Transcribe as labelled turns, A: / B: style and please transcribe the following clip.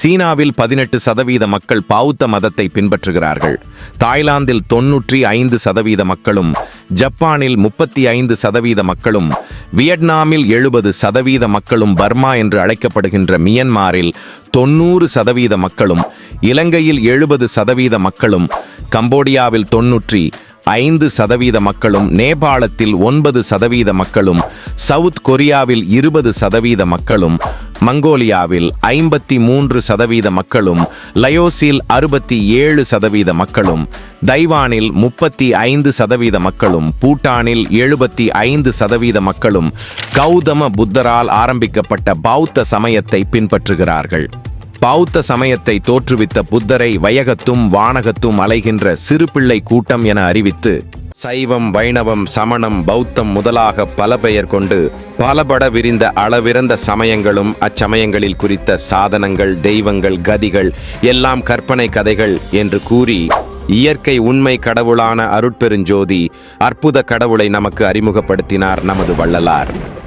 A: சீனாவில் பதினெட்டு சதவீத மக்கள் பௌத்த மதத்தை பின்பற்றுகிறார்கள். தாய்லாந்தில் தொன்னூற்றி ஐந்து சதவீத மக்களும் ஜப்பானில் முப்பத்தி ஐந்து சதவீத மக்களும் வியட்நாமில் எழுபது சதவீத மக்களும் பர்மா என்று அழைக்கப்படுகின்ற மியன்மாரில் தொன்னூறு சதவீத மக்களும் இலங்கையில் எழுபது சதவீத மக்களும் கம்போடியாவில் தொன்னூற்றி ஐந்து சதவீத மக்களும் நேபாளத்தில் ஒன்பது சதவீத மக்களும் சவுத் கொரியாவில் இருபது சதவீத மக்களும் மங்கோலியாவில் ஐம்பத்தி மூன்று சதவீத மக்களும் லயோசில் அறுபத்தி ஏழு சதவீத மக்களும் தைவானில் முப்பத்தி ஐந்து சதவீத மக்களும் பூட்டானில் எழுபத்தி ஐந்து சதவீத மக்களும் கௌதம புத்தரால் ஆரம்பிக்கப்பட்ட பௌத்த சமயத்தை பின்பற்றுகிறார்கள். பௌத்த சமயத்தை தோற்றுவித்த புத்தரை வையகத்தும் வானகத்தும் அலைகின்ற சிறுபிள்ளை கூட்டம் என அறிவித்து சைவம் வைணவம் சமணம் பௌத்தம் முதலாக பல பெயர் கொண்டு பலபட விரிந்த அளவிறந்த சமயங்களும் அச்சமயங்களில் குறித்த சாதனங்கள் தெய்வங்கள் கதிகள் எல்லாம் கற்பனை கதைகள் என்று கூறி இயற்கை உண்மை கடவுளான அருட்பெருஞ்சோதி அற்புத கடவுளை நமக்கு அறிமுகப்படுத்தினார் நமது வள்ளலார்.